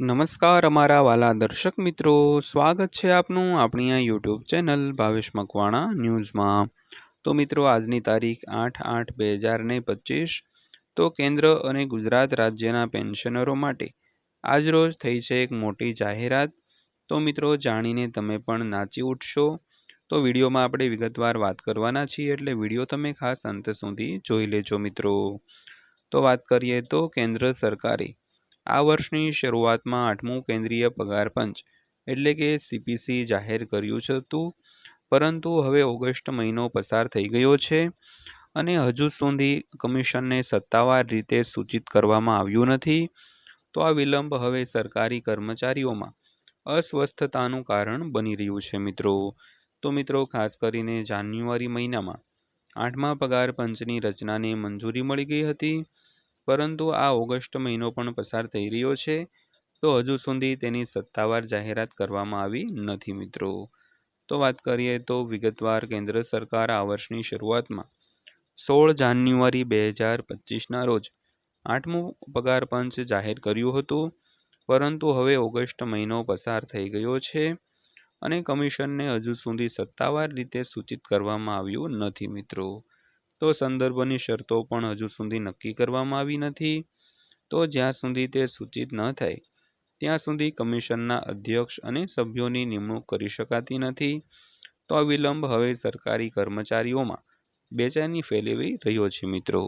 નમસ્કાર અમારા વાલા દર્શક મિત્રો. સ્વાગત છે આપનું આપણી આ યુટ્યુબ ચેનલ ભાવેશ મકવાણા ન્યૂઝમાં. તો મિત્રો, આજની તારીખ આઠ આઠ બે હજાર ને પચીસ. તો કેન્દ્ર અને ગુજરાત રાજ્યના પેન્શનરો માટે આજરોજ થઈ છે એક મોટી જાહેરાત. તો મિત્રો, જાણીને તમે પણ નાચી ઉઠશો. તો વિડીયોમાં આપણે વિગતવાર વાત કરવાના છીએ એટલે વીડિયો તમે ખાસ અંત સુધી જોઈ લેજો મિત્રો. તો વાત કરીએ તો કેન્દ્ર સરકારે આ વર્ષની શરૂઆતમાં આઠમું કેન્દ્રીય પગાર પંચ એટલે કે સીપીસી જાહેર કર્યું હતું. પરંતુ હવે ઓગસ્ટ મહિનો પસાર થઈ ગયો છે અને હજુ સુધી કમિશનને સત્તાવાર રીતે સૂચિત કરવામાં આવ્યું નથી. તો આ વિલંબ હવે સરકારી કર્મચારીઓમાં અસ્વસ્થતાનું કારણ બની રહ્યું છે મિત્રો. તો મિત્રો, ખાસ કરીને જાન્યુઆરી મહિનામાં આઠમા પગાર પંચની રચનાને મંજૂરી મળી ગઈ હતી. પરંતુ આ ઓગસ્ટ મહિનો પણ પસાર થઈ રહ્યો છે, તો હજુ સુધી તેની સત્તાવાર જાહેરાત કરવામાં આવી નથી મિત્રો. તો વાત કરીએ તો વિગતવાર કેન્દ્ર સરકાર આ વર્ષની શરૂઆતમાં સોળ જાન્યુઆરી બે હજાર પચીસના રોજ આઠમું પગાર પંચ જાહેર કર્યું હતું, પરંતુ હવે ઓગસ્ટ મહિનો પસાર થઈ ગયો છે અને કમિશનને હજુ સુધી સત્તાવાર રીતે સૂચિત કરવામાં આવ્યું નથી મિત્રો. તો સંદર્ભની શરતો પણ હજુ સુધી નક્કી કરવામાં આવી નથી. તો જ્યાં સુધી તે સૂચિત ન થાય, ત્યાં સુધી કમિશનના અધ્યક્ષ અને સભ્યોની નિમણૂક કરી શકાતી નથી. તો આ વિલંબ હવે સરકારી કર્મચારીઓમાં બેચેની ફેલાવી રહ્યો છે મિત્રો.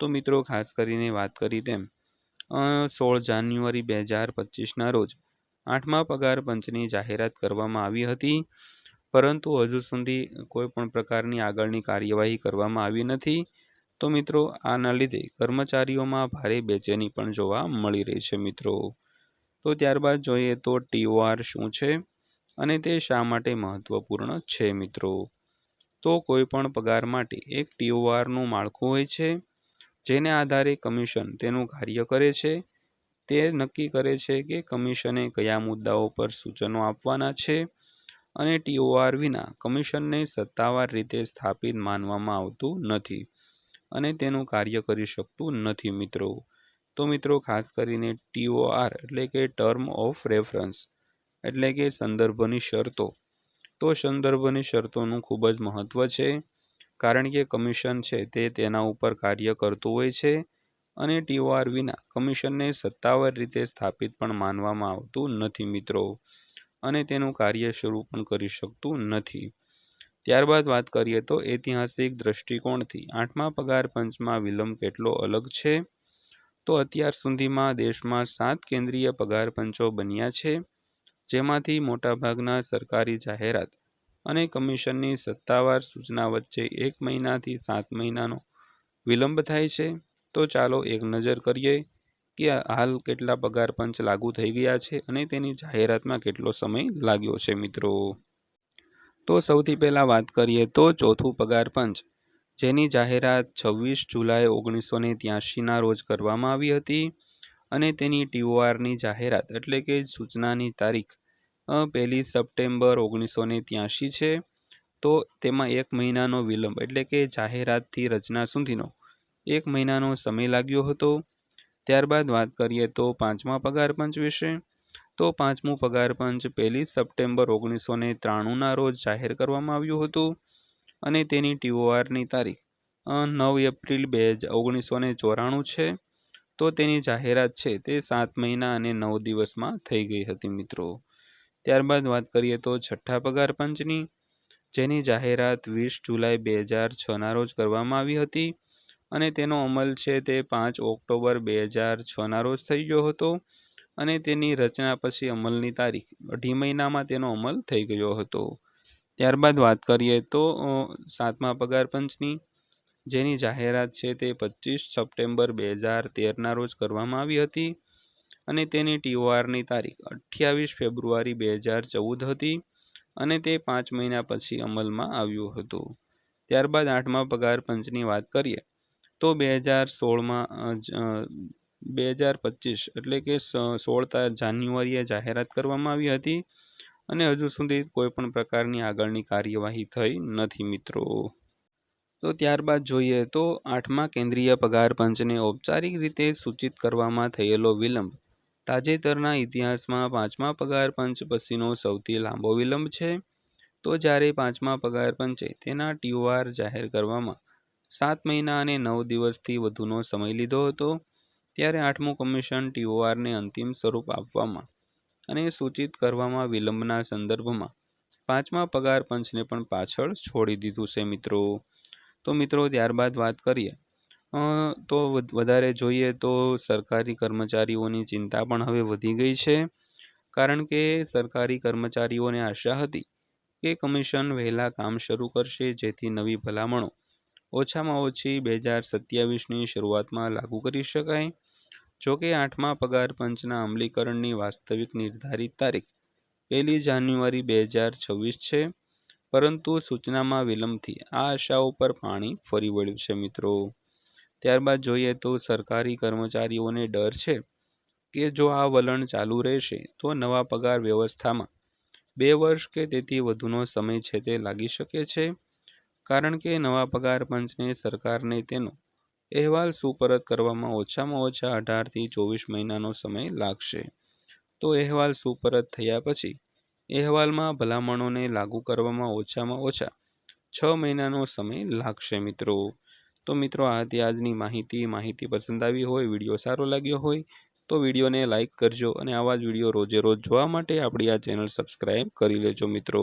તો મિત્રો, ખાસ કરીને વાત કરી તેમ સોળ જાન્યુઆરી બે હજાર પચીસના રોજ આઠમા પગાર પંચની જાહેરાત કરવામાં આવી હતી. પરંતુ હજુ સુધી કોઈ પણ પ્રકારની આગળની કાર્યવાહી કરવામાં આવી નથી. તો મિત્રો, આના લીધે કર્મચારીઓમાં ભારે બેચેની પણ જોવા મળી રહી છે મિત્રો. તો ત્યારબાદ જોઈએ તો ટીઓઆર શું છે અને તે શા માટે મહત્વપૂર્ણ છે મિત્રો? તો કોઈ પણ પગાર માટે એક ટીઓઆરનું માળખું હોય છે, જેને આધારે કમિશન તેનું કાર્ય કરે છે. તે નક્કી કરે છે કે કમિશને કયા મુદ્દાઓ પર સૂચનો આપવાના છે અને ટીઓઆર વિના કમિશનને સત્તાવાર રીતે સ્થાપિત માનવામાં આવતું નથી અને તેનું કાર્ય કરી શકતું નથી મિત્રો. તો મિત્રો, ખાસ કરીને ટીઓઆર એટલે કે ટર્મ ઓફ રેફરન્સ એટલે કે સંદર્ભની શરતો. તો સંદર્ભની શરતોનું ખૂબ જ મહત્ત્વ છે કારણ કે કમિશન છે તે તેના ઉપર કાર્ય કરતું હોય છે અને ટીઓઆર વિના કમિશનને સત્તાવાર રીતે સ્થાપિત પણ માનવામાં આવતું નથી મિત્રો. અને તેનું કાર્ય શરૂ પણ કરી શકતું નથી. ત્યારબાદ વાત કરીએ તો ઐતિહાસિક દ્રષ્ટિકોણથી. આઠમા પગાર પંચમાં વિલંબ કેટલો અલગ છે? તો અત્યાર સુધીમાં દેશમાં સાત કેન્દ્રીય પગાર પંચો બન્યા છે, જેમાંથી મોટાભાગના સરકારી જાહેરાત અને કમિશનની સત્તાવાર સૂચના વચ્ચે એક મહિનાથી સાત મહિનાનો વિલંબ થાય છે. તો ચાલો એક નજર કરીએ કે હાલ કેટલા પગાર પંચ લાગુ થઈ ગયા છે અને તેની જાહેરાતમાં કેટલો સમય લાગ્યો છે મિત્રો? તો સૌથી પહેલાં વાત કરીએ તો ચોથું પગાર પંચ, જેની જાહેરાત છવ્વીસ જુલાઈ ઓગણીસો ને ત્યાસીના રોજ કરવામાં આવી હતી અને તેની ટીઓઆરની જાહેરાત એટલે કે સૂચનાની તારીખ પહેલી સપ્ટેમ્બર ઓગણીસો ને ત્યાસી છે. તો તેમાં એક મહિનાનો વિલંબ એટલે કે જાહેરાતથી રચના સુધીનો એક મહિનાનો સમય લાગ્યો હતો. ત્યારબાદ વાત કરીએ તો પાંચમા પગાર પંચ વિશે. તો પાંચમું પગાર પંચ પહેલી સપ્ટેમ્બર ઓગણીસો ને ત્રાણુંના રોજ જાહેર કરવામાં આવ્યું હતું અને તેની ટીઓઆરની તારીખ નવ એપ્રિલ બે હજાર ઓગણીસો ને ચોરાણું છે. તો તેની જાહેરાત છે તે સાત મહિના અને નવ દિવસમાં થઈ ગઈ હતી મિત્રો. ત્યારબાદ વાત કરીએ તો છઠ્ઠા પગાર પંચની જેની જાહેરાત વીસ જુલાઈ બે હજાર છના રોજ કરવામાં આવી હતી. અને તેનો અમલ છે તે પાંચ ઓક્ટોબર બે હજાર છના રોજ થઈ ગયો હતો અને તેની રચના પછી અમલની તારીખ અઢી મહિનામાં તેનો અમલ થઈ ગયો હતો. ત્યારબાદ વાત કરીએ તો સાતમા પગાર પંચની. જેની જાહેરાત છે તે પચીસ સપ્ટેમ્બર બે હજાર તેરના રોજ કરવામાં આવી હતી અને તેની ટીઓઆરની તારીખ અઠ્યાવીસ ફેબ્રુઆરી બે હજાર ચૌદ હતી અને તે પાંચ મહિના પછી અમલમાં આવ્યું હતું. ત્યારબાદ આઠમા પગાર પંચની વાત કરીએ તો બે હજાર સોળમાં બે હજાર પચીસ એટલે કે સોળ જાન્યુઆરીએ જાહેરાત કરવામાં આવી હતી અને હજુ સુધી કોઈ પણ પ્રકારની આગળની કાર્યવાહી થઈ નથી મિત્રો. તો ત્યારબાદ જોઈએ તો આઠમા કેન્દ્રીય પગાર પંચને ઔપચારિક રીતે સૂચિત કરવામાં થયેલો વિલંબ. તાજેતરના ઇતિહાસમાં પાંચમા પગાર પંચ પછીનો સૌથી લાંબો વિલંબ છે. તો જ્યારે પાંચમા પગાર પંચે તેના ટીઓઆર જાહેર કરવામાં સાત મહિના અને નવ દિવસથી વધુનો સમય લીધો હતો, ત્યારે આઠમું કમિશન ટીઓઆરને અંતિમ સ્વરૂપ આપવામાં અને સૂચિત કરવામાં વિલંબના સંદર્ભમાં પાંચમા પગાર પંચને પણ પાછળ છોડી દીધું છે મિત્રો. તો મિત્રો, ત્યારબાદ વાત કરીએ. તો વધારે જોઈએ તો સરકારી કર્મચારીઓની ચિંતા પણ હવે વધી ગઈ છે, કારણ કે સરકારી કર્મચારીઓને આશા હતી કે કમિશન વહેલા કામ શરૂ કરશે જેથી નવી ભલામણો ઓછામાં ઓછી બે હજાર સત્યાવીસની શરૂઆતમાં લાગુ કરી શકાય. જોકે આઠમા પગાર પંચના અમલીકરણની વાસ્તવિક નિર્ધારિત તારીખ પહેલી જાન્યુઆરી બે હજાર છવ્વીસ છે. પરંતુ સૂચનામાં વિલંબથી આ આશાઓ પર પાણી ફરી વળ્યું છે મિત્રો. ત્યારબાદ જોઈએ તો સરકારી કર્મચારીઓને ડર છે કે જો આ વલણ ચાલુ રહેશે તો નવા પગાર વ્યવસ્થામાં બે વર્ષ કે તેથી વધુનો સમય છે તે લાગી શકે છે. કારણ કે નવા પગાર પંચને સરકારને તેનો અહેવાલ સુપરત કરવામાં ઓછામાં ઓછા અઢારથી ચોવીસ મહિનાનો સમય લાગશે. તો અહેવાલ સુપરત થયા પછી અહેવાલમાં ભલામણોને લાગુ કરવામાં ઓછામાં ઓછા છ મહિનાનો સમય લાગશે મિત્રો. તો મિત્રો, આ હતી આજની માહિતી. માહિતી પસંદ આવી હોય, વીડિયો સારો લાગ્યો હોય, તો વિડીયોને લાઇક કરજો અને આવા જ વીડિયો રોજે રોજ જોવા માટે આપણી આ ચેનલ સબસ્ક્રાઈબ કરી લેજો મિત્રો.